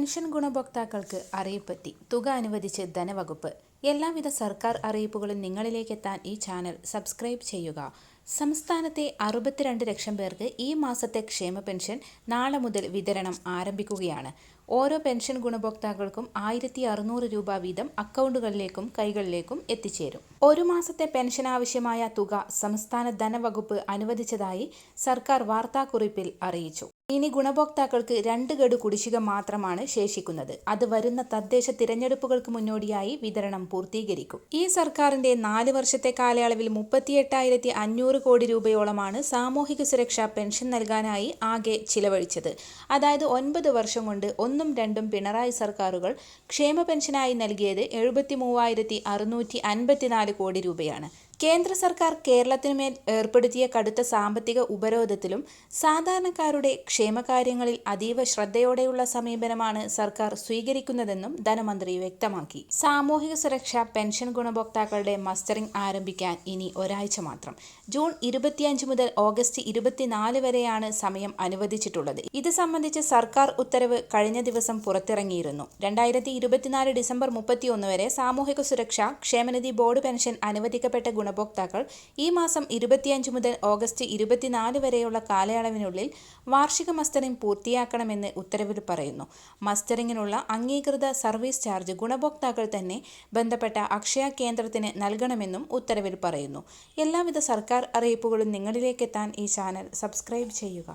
Pension ഗുണഭോക്താക്കൾക്ക് അറിയിപ്പെത്തി. തുക അനുവദിച്ച് ധനവകുപ്പ്. എല്ലാവിധ സർക്കാർ അറിയിപ്പുകളും നിങ്ങളിലേക്ക് എത്താൻ ഈ ചാനൽ സബ്സ്ക്രൈബ് ചെയ്യുക. സംസ്ഥാനത്തെ അറുപത്തിരണ്ട് ലക്ഷം പേർക്ക് ഈ മാസത്തെ ക്ഷേമ പെൻഷൻ നാളെ മുതൽ വിതരണം ആരംഭിക്കുകയാണ്. ഓരോ പെൻഷൻ ഗുണഭോക്താക്കൾക്കും ആയിരത്തി അറുന്നൂറ് രൂപ വീതം അക്കൗണ്ടുകളിലേക്കും കൈകളിലേക്കും എത്തിച്ചേരും. ഒരു മാസത്തെ പെൻഷൻ ആവശ്യമായ തുക സംസ്ഥാന ധനവകുപ്പ് അനുവദിച്ചതായി സർക്കാർ വാർത്താക്കുറിപ്പിൽ അറിയിച്ചു. ഇനി ഗുണഭോക്താക്കൾക്ക് രണ്ട് ഗഡു കുടിശ്ശിക മാത്രമാണ് ശേഷിക്കുന്നത്. അത് വരുന്ന തദ്ദേശ തിരഞ്ഞെടുപ്പുകൾക്ക് മുന്നോടിയായി വിതരണം പൂർത്തീകരിക്കും. ഈ സർക്കാരിന്റെ നാല് വർഷത്തെ കാലയളവിൽ മുപ്പത്തിയെട്ടായിരത്തി അഞ്ഞൂറ് കോടി രൂപയോളമാണ് സാമൂഹിക സുരക്ഷാ പെൻഷൻ നൽകാനായി ആകെ ചിലവഴിച്ചത്. അതായത് ഒൻപത് വർഷം കൊണ്ട് ഒന്നും രണ്ടും പിണറായി സർക്കാരുകൾ ക്ഷേമ പെൻഷനായി നൽകിയത് എഴുപത്തി മൂവായിരത്തി അറുന്നൂറ്റി അൻപത്തിനാല് കോടി രൂപയാണ്. കേന്ദ്ര സർക്കാർ കേരളത്തിനുമേൽ ഏർപ്പെടുത്തിയ കടുത്ത സാമ്പത്തിക ഉപരോധത്തിലും സാധാരണക്കാരുടെ ക്ഷേമകാര്യങ്ങളിൽ അതീവ ശ്രദ്ധയോടെയുള്ള സമീപനമാണ് സർക്കാർ സ്വീകരിക്കുന്നതെന്നും ധനമന്ത്രി വ്യക്തമാക്കി. സാമൂഹിക സുരക്ഷ പെൻഷൻ ഗുണഭോക്താക്കളുടെ മസ്റ്ററിംഗ് ആരംഭിക്കാൻ ഇനി ഒരാഴ്ച മാത്രം. ജൂൺ ഇരുപത്തിയഞ്ച് മുതൽ ഓഗസ്റ്റ് ഇരുപത്തിനാല് വരെയാണ് സമയം അനുവദിച്ചിട്ടുള്ളത്. ഇത് സംബന്ധിച്ച് സർക്കാർ ഉത്തരവ് കഴിഞ്ഞ ദിവസം പുറത്തിറങ്ങിയിരുന്നു. രണ്ടായിരത്തി ഇരുപത്തിനാല് ഡിസംബർ മുപ്പത്തിയൊന്ന് വരെ സാമൂഹിക സുരക്ഷ ക്ഷേമനിധി ബോർഡ് പെൻഷൻ അനുവദിക്കപ്പെട്ട ഗുണഭോക്താക്കൾ ഈ മാസം ഇരുപത്തിയഞ്ച് മുതൽ ഓഗസ്റ്റ് ഇരുപത്തിനാല് വരെയുള്ള കാലയളവിനുള്ളിൽ വാർഷിക മസ്റ്ററിംഗ് പൂർത്തിയാക്കണമെന്ന് ഉത്തരവിൽ പറയുന്നു. മസ്റ്ററിങ്ങിനുള്ള അംഗീകൃത സർവീസ് ചാർജ് ഗുണഭോക്താക്കൾ തന്നെ ബന്ധപ്പെട്ട അക്ഷയ കേന്ദ്രത്തിന് നൽകണമെന്നും ഉത്തരവിൽ പറയുന്നു. എല്ലാവിധ സർക്കാർ അറിയിപ്പുകളും നിങ്ങളിലേക്കെത്താൻ ഈ ചാനൽ സബ്സ്ക്രൈബ് ചെയ്യുക.